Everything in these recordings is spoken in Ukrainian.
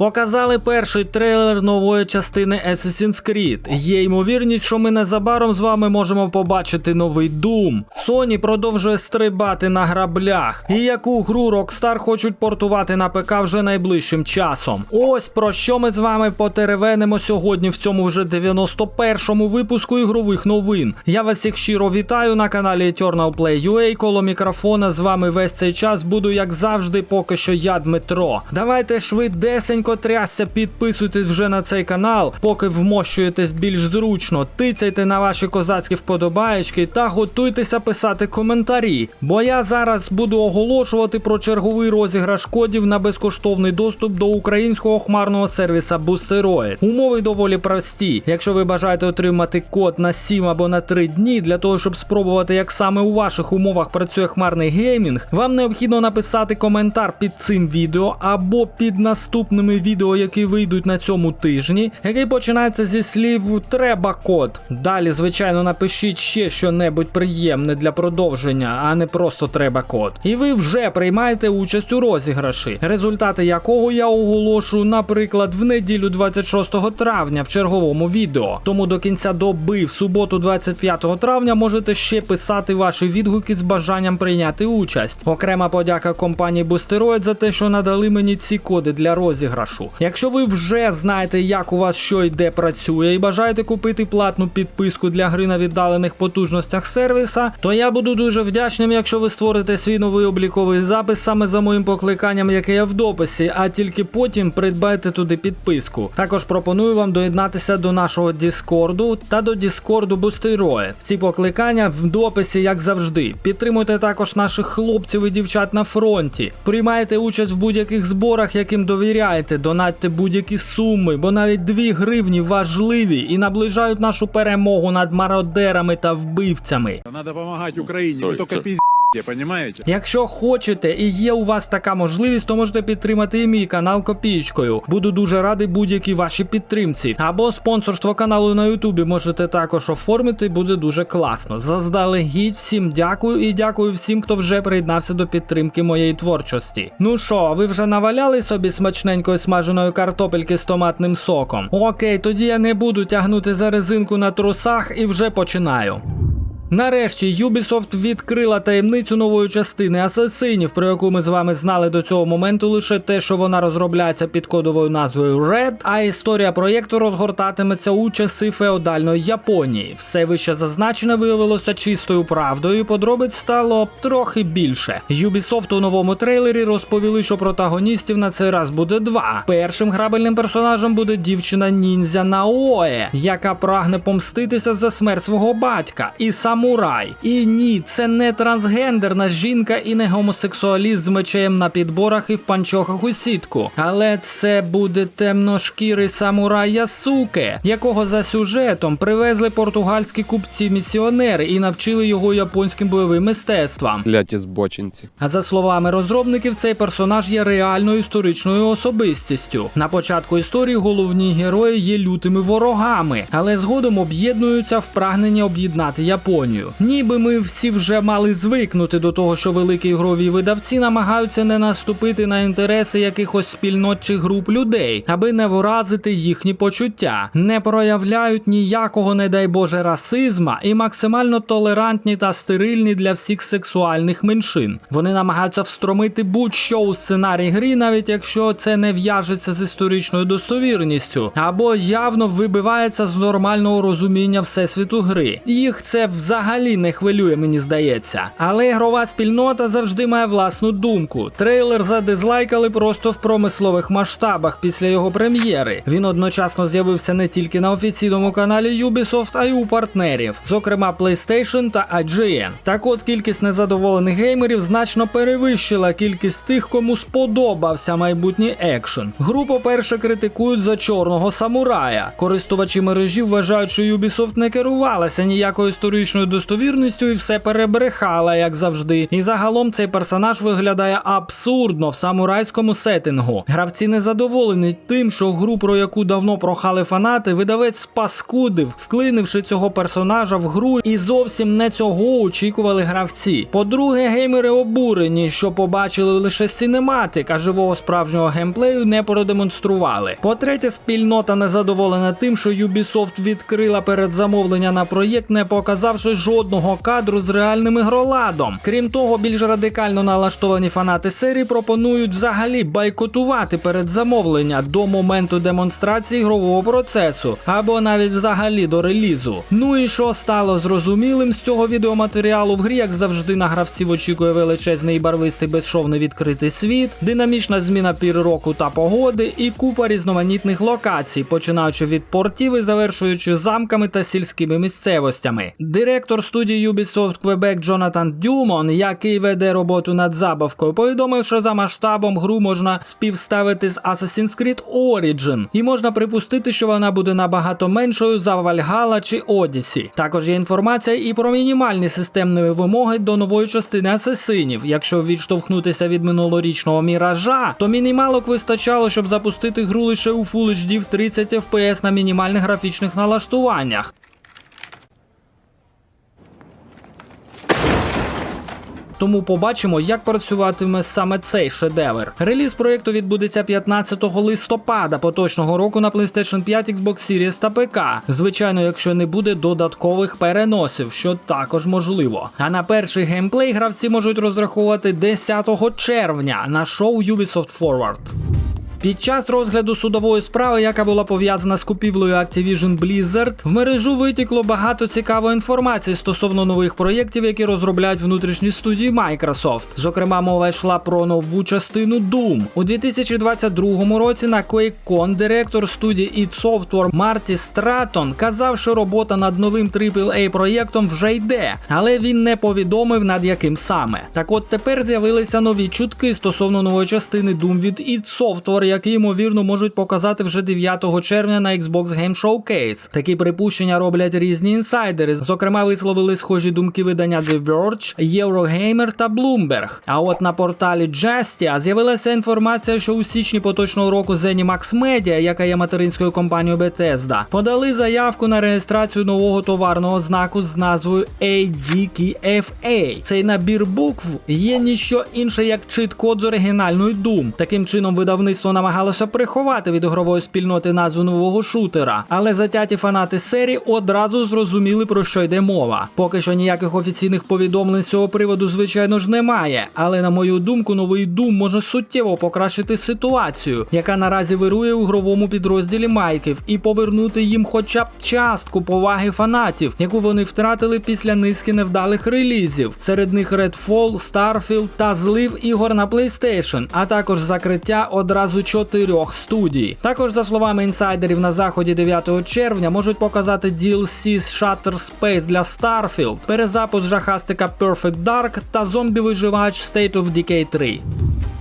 Показали перший трейлер нової частини Assassin's Creed. Є ймовірність, що ми незабаром з вами можемо побачити новий Doom. Sony продовжує стрибати на граблях. І яку гру Rockstar хочуть портувати на ПК вже найближчим часом. Ось про що ми з вами потеревенимо сьогодні в цьому вже 91-му випуску ігрових новин. Я вас всіх щиро вітаю на каналі Eternal Play UA. Коло мікрофона з вами весь цей час буду, як завжди, поки що я Дмитро. Давайте швидесенько трясся, підписуйтесь вже на цей канал, поки вмощуєтесь більш зручно. Тицяйте на ваші козацькі вподобаєчки та готуйтеся писати коментарі. Бо я зараз буду оголошувати про черговий розіграш кодів на безкоштовний доступ до українського хмарного сервіса Boosteroid. Умови доволі прості. Якщо ви бажаєте отримати код на 7 або на 3 дні для того, щоб спробувати, як саме у ваших умовах працює хмарний геймінг, вам необхідно написати коментар під цим відео або під наступними відео, які вийдуть на цьому тижні, який починається зі слів Треба код. Далі, звичайно, напишіть ще що-небудь приємне для продовження, а не просто треба код. І ви вже приймаєте участь у розіграші, результати якого я оголошу, наприклад, в неділю 26 травня в черговому відео. Тому до кінця доби, в суботу, 25 травня, можете ще писати ваші відгуки з бажанням прийняти участь. Окрема подяка компанії Boosteroid за те, що надали мені ці коди для розіграшу. Якщо ви вже знаєте, як у вас що і де працює, і бажаєте купити платну підписку для гри на віддалених потужностях сервіса, то я буду дуже вдячним, якщо ви створите свій новий обліковий запис саме за моїм покликанням, яке є в дописі, а тільки потім придбайте туди підписку. Також пропоную вам доєднатися до нашого Діскорду та до Діскорду Boosteroid. Всі покликання в дописі, як завжди. Підтримуйте також наших хлопців і дівчат на фронті. Приймайте участь в будь-яких зборах, яким довіряєте, донатьте будь-які суми, бо навіть 2 гривні важливі і наближають нашу перемогу над мародерами та вбивцями. Треба допомагати Україні, вы Стой, только что? Понимаете? Якщо хочете і є у вас така можливість, то можете підтримати і мій канал копійкою. Буду дуже радий будь-якій вашій підтримці. Або спонсорство каналу на Ютубі можете також оформити, буде дуже класно. Заздалегідь всім дякую і дякую всім, хто вже приєднався до підтримки моєї творчості. Ну що, ви вже наваляли собі смачненької смаженої картопельки з томатним соком? Окей, тоді я не буду тягнути за резинку на трусах і вже починаю. Нарешті Ubisoft відкрила таємницю нової частини асасинів, про яку ми з вами знали до цього моменту лише те, що вона розробляється під кодовою назвою Red, а історія проєкту розгортатиметься у часи феодальної Японії. Все вище зазначене виявилося чистою правдою, і подробиць стало трохи більше. Ubisoft у новому трейлері розповіли, що протагоністів на цей раз буде два. Першим грабельним персонажем буде дівчина ніндзя Наоe, яка прагне помститися за смерть свого батька, і самурай. І ні, це не трансгендерна жінка і не гомосексуаліст з мечем на підборах і в панчохах у сітку. Але це буде темношкірий самурай Ясуке, якого за сюжетом привезли португальські купці-місіонери і навчили його японським бойовим мистецтвам. Кляті збочинці. А за словами розробників, цей персонаж є реальною історичною особистістю. На початку історії головні герої є лютими ворогами, але згодом об'єднуються в прагненні об'єднати Японію. Ніби ми всі вже мали звикнути до того, що великі ігрові видавці намагаються не наступити на інтереси якихось спільнот чи груп людей, аби не вразити їхні почуття, не проявляють ніякого, не дай Боже, расизма і максимально толерантні та стерильні для всіх сексуальних меншин. Вони намагаються встромити будь-що у сценарій гри, навіть якщо це не в'яжеться з історичною достовірністю, або явно вибивається з нормального розуміння всесвіту гри. Їх це взагалі не хвилює, мені здається. Але ігрова спільнота завжди має власну думку. Трейлер задизлайкали просто в промислових масштабах після його прем'єри. Він одночасно з'явився не тільки на офіційному каналі Ubisoft, а й у партнерів, зокрема PlayStation та IGN. Так от кількість незадоволених геймерів значно перевищила кількість тих, кому сподобався майбутній екшен. Гру, по-перше, критикують за чорного самурая. Користувачі мережі вважають, що Ubisoft не керувалася ніякою історичною достовірністю і все перебрехала, як завжди. І загалом цей персонаж виглядає абсурдно в самурайському сеттингу. Гравці не задоволені тим, що гру, про яку давно прохали фанати, видавець спаскудив, вклинивши цього персонажа в гру, і зовсім не цього очікували гравці. По-друге, геймери обурені, що побачили лише синематик, а живого справжнього геймплею не продемонстрували. По-третє, спільнота незадоволена тим, що Ubisoft відкрила передзамовлення на проєкт, не показавши жодного кадру з реальним ігроладом. Крім того, більш радикально налаштовані фанати серії пропонують взагалі байкотувати передзамовлення до моменту демонстрації ігрового процесу, або навіть взагалі до релізу. Ну і що стало зрозумілим з цього відеоматеріалу в грі, як завжди, на гравців очікує величезний барвистий безшовний відкритий світ, динамічна зміна пір року та погоди і купа різноманітних локацій, починаючи від портів і завершуючи замками та сільськими місцевостями. Директор студії Ubisoft Quebec Джонатан Дюмон, який веде роботу над забавкою, повідомив, що за масштабом гру можна співставити з Assassin's Creed Origin, і можна припустити, що вона буде набагато меншою за Valhalla чи Odyssey. Також є інформація і про мінімальні системні вимоги до нової частини асасинів. Якщо відштовхнутися від минулорічного міража, то мінімалок вистачало, щоб запустити гру лише у Full HD в 30 FPS на мінімальних графічних налаштуваннях. Тому побачимо, як працюватиме саме цей шедевр. Реліз проєкту відбудеться 15 листопада поточного року на PlayStation 5, Xbox Series та ПК. Звичайно, якщо не буде додаткових переносів, що також можливо. А на перший геймплей гравці можуть розраховувати 10 червня на шоу Ubisoft Forward. Під час розгляду судової справи, яка була пов'язана з купівлею Activision Blizzard, в мережу витікло багато цікавої інформації стосовно нових проєктів, які розробляють внутрішні студії Microsoft. Зокрема, мова йшла про нову частину Doom. У 2022 році на QuakeCon директор студії id Software Марті Стратон казав, що робота над новим AAA проєктом вже йде, але він не повідомив над яким саме. Так от тепер з'явилися нові чутки стосовно нової частини Doom від id Software, які ймовірно можуть показати вже 9 червня на Xbox Game Showcase. Такі припущення роблять різні інсайдери. Зокрема, висловили схожі думки видання The Verge, Eurogamer та Bloomberg. А от на порталі Justia з'явилася інформація, що у січні поточного року ZeniMax Media, яка є материнською компанією Bethesda, подали заявку на реєстрацію нового товарного знаку з назвою ADKFA. Цей набір букв є ніщо інше як чит-код з оригінальної Doom. Таким чином, видавництво намагалося приховати від ігрової спільноти назву нового шутера, але затяті фанати серії одразу зрозуміли про що йде мова. Поки що ніяких офіційних повідомлень з цього приводу, звичайно ж, немає. Але на мою думку, новий Doom може суттєво покращити ситуацію, яка наразі вирує у ігровому підрозділі Майків, і повернути їм хоча б частку поваги фанатів, яку вони втратили після низки невдалих релізів. Серед них Redfall, Starfield та злив ігор на PlayStation, а також закриття одразу чотирьох студій. Також, за словами інсайдерів, на заході 9 червня можуть показати DLC Shutter Space для Starfield, перезапуск жахастика Perfect Dark та зомбі-виживач State of Decay 3.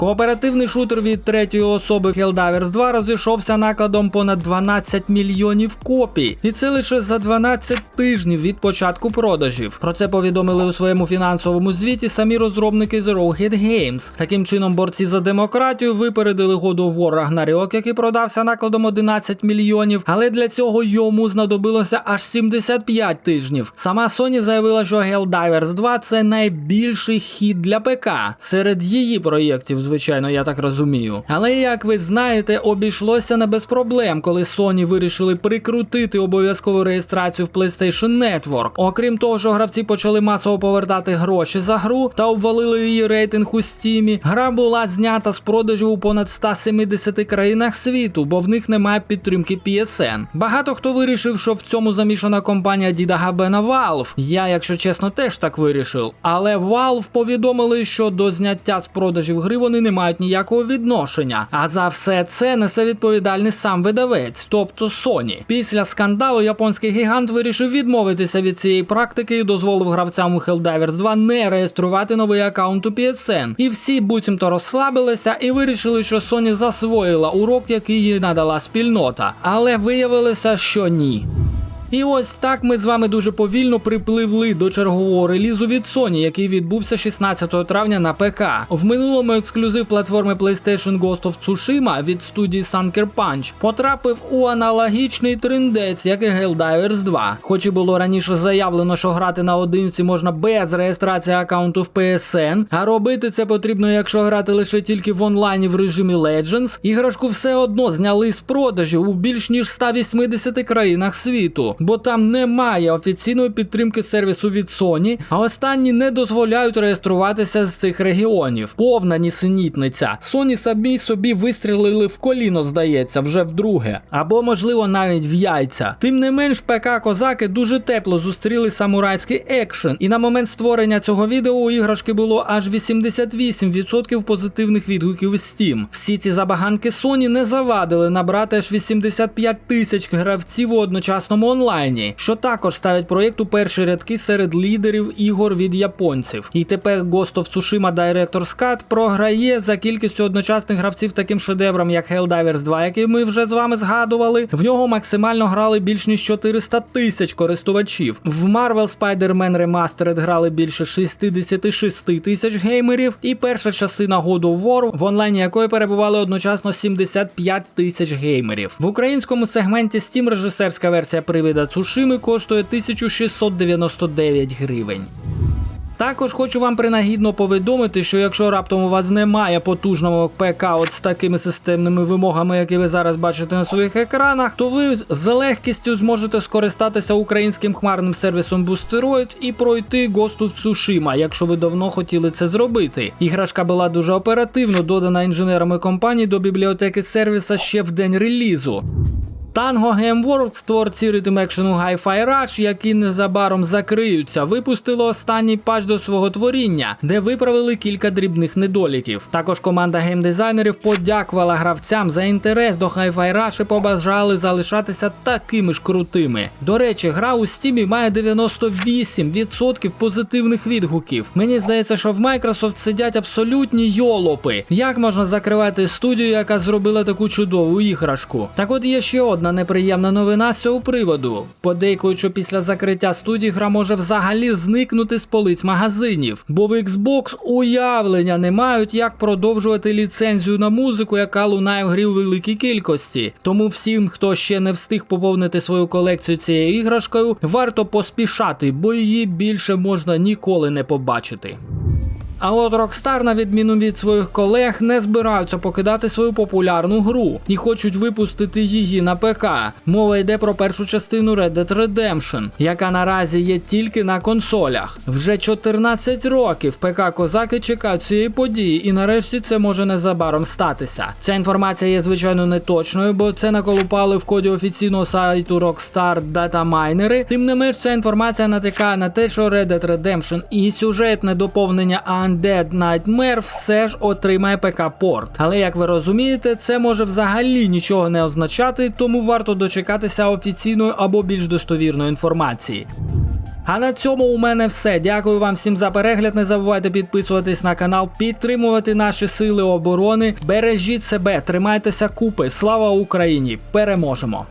Кооперативний шутер від третьої особи Helldivers 2 розійшовся накладом понад 12 мільйонів копій, і це лише за 12 тижнів від початку продажів. Про це повідомили у своєму фінансовому звіті самі розробники The Rowhead Games. Таким чином, борці за демократію випередили of War Ragnarok, який продався накладом 11 мільйонів, але для цього йому знадобилося аж 75 тижнів. Сама Sony заявила, що Helldivers 2 це найбільший хід для ПК серед її проєктів звичайно, я так розумію. Але як ви знаєте, обійшлося не без проблем, коли Sony вирішили прикрутити обов'язкову реєстрацію в PlayStation Network. Окрім того, що гравці почали масово повертати гроші за гру та обвалили її рейтинг у Steam, гра була знята з продажів у понад 170 країнах світу, бо в них немає підтримки PSN. Багато хто вирішив, що в цьому замішана компанія Діда Габена Valve. Я, якщо чесно, теж так вирішив. Але Valve повідомили, що до зняття з продажів гри вони не мають ніякого відношення. А за все це несе відповідальність сам видавець, тобто Sony. Після скандалу японський гігант вирішив відмовитися від цієї практики і дозволив гравцям у Helldivers 2 не реєструвати новий аккаунт у PSN. І всі буцімто розслабилися і вирішили, що Sony засвоїла урок, який їй надала спільнота. Але виявилося, що ні. І ось так ми з вами дуже повільно припливли до чергового релізу від Sony, який відбувся 16 травня на ПК. В минулому ексклюзив платформи PlayStation Ghost of Tsushima від студії Sunker Punch потрапив у аналогічний трендець, як і Helldivers 2. Хоч і було раніше заявлено, що грати наодинці можна без реєстрації аккаунту в PSN, а робити це потрібно, якщо грати лише тільки в онлайні в режимі Legends, іграшку все одно зняли з продажів у більш ніж 180 країнах світу, бо там немає офіційної підтримки сервісу від Sony, а останні не дозволяють реєструватися з цих регіонів. Повна нісенітниця. Sony самі собі вистрілили в коліно, здається, вже вдруге. Або, можливо, навіть в яйця. Тим не менш, ПК Козаки дуже тепло зустріли самурайський екшен, і на момент створення цього відео у іграшки було аж 88% позитивних відгуків Steam. Всі ці забаганки Sony не завадили набрати аж 85 тисяч гравців у одночасному онлайні, що також ставить проєкт у перші рядки серед лідерів ігор від японців. І тепер Ghost of Tsushima Director's Cut програє за кількістю одночасних гравців таким шедевром, як Helldivers 2, який ми вже з вами згадували. В нього максимально грали більш ніж 400 тисяч користувачів. В Marvel Spider-Man Remastered грали більше 66 тисяч геймерів, і перша частина God of War, в онлайні якої перебували одночасно 75 тисяч геймерів. В українському сегменті Steam режисерська версія привида Цушими коштує 1699 гривень. Також хочу вам принагідно повідомити, що якщо раптом у вас немає потужного ПК от з такими системними вимогами, які ви зараз бачите на своїх екранах, то ви з легкістю зможете скористатися українським хмарним сервісом Boosteroid і пройти Ghost of Tsushima, якщо ви давно хотіли це зробити. Іграшка була дуже оперативно додана інженерами компанії до бібліотеки сервіса ще в день релізу. Tango Gameworks, творці ритм екшену Hi-Fi Rush, які незабаром закриються, випустили останній патч до свого творіння, де виправили кілька дрібних недоліків. Також команда геймдизайнерів подякувала гравцям за інтерес до Hi-Fi Rush і побажали залишатися такими ж крутими. До речі, гра у Steam має 98% позитивних відгуків. Мені здається, що в Microsoft сидять абсолютні йолопи. Як можна закривати студію, яка зробила таку чудову іграшку? Так от є ще одна неприємна новина з цього приводу. Подейкують, що після закриття студії гра може взагалі зникнути з полиць магазинів, бо в Xbox уявлення не мають, як продовжувати ліцензію на музику, яка лунає в грі у великій кількості. Тому всім, хто ще не встиг поповнити свою колекцію цією іграшкою, варто поспішати, бо її більше можна ніколи не побачити. А от Rockstar, на відміну від своїх колег, не збираються покидати свою популярну гру і хочуть випустити її на ПК. Мова йде про першу частину Red Dead Redemption, яка наразі є тільки на консолях. Вже 14 років ПК козаки чекають цієї події, і нарешті це може незабаром статися. Ця інформація є звичайно неточною, бо це наколупали в коді офіційного сайту Rockstar датамайнери. Тим не менш, ця інформація натякає на те, що Red Dead Redemption і сюжетне доповнення Undead Nightmare все ж отримає ПК-порт. Але як ви розумієте, це може взагалі нічого не означати, тому варто дочекатися офіційної або більш достовірної інформації. А на цьому у мене все. Дякую вам всім за перегляд. Не забувайте підписуватись на канал, підтримувати наші сили оборони. Бережіть себе, тримайтеся купи. Слава Україні! Переможемо!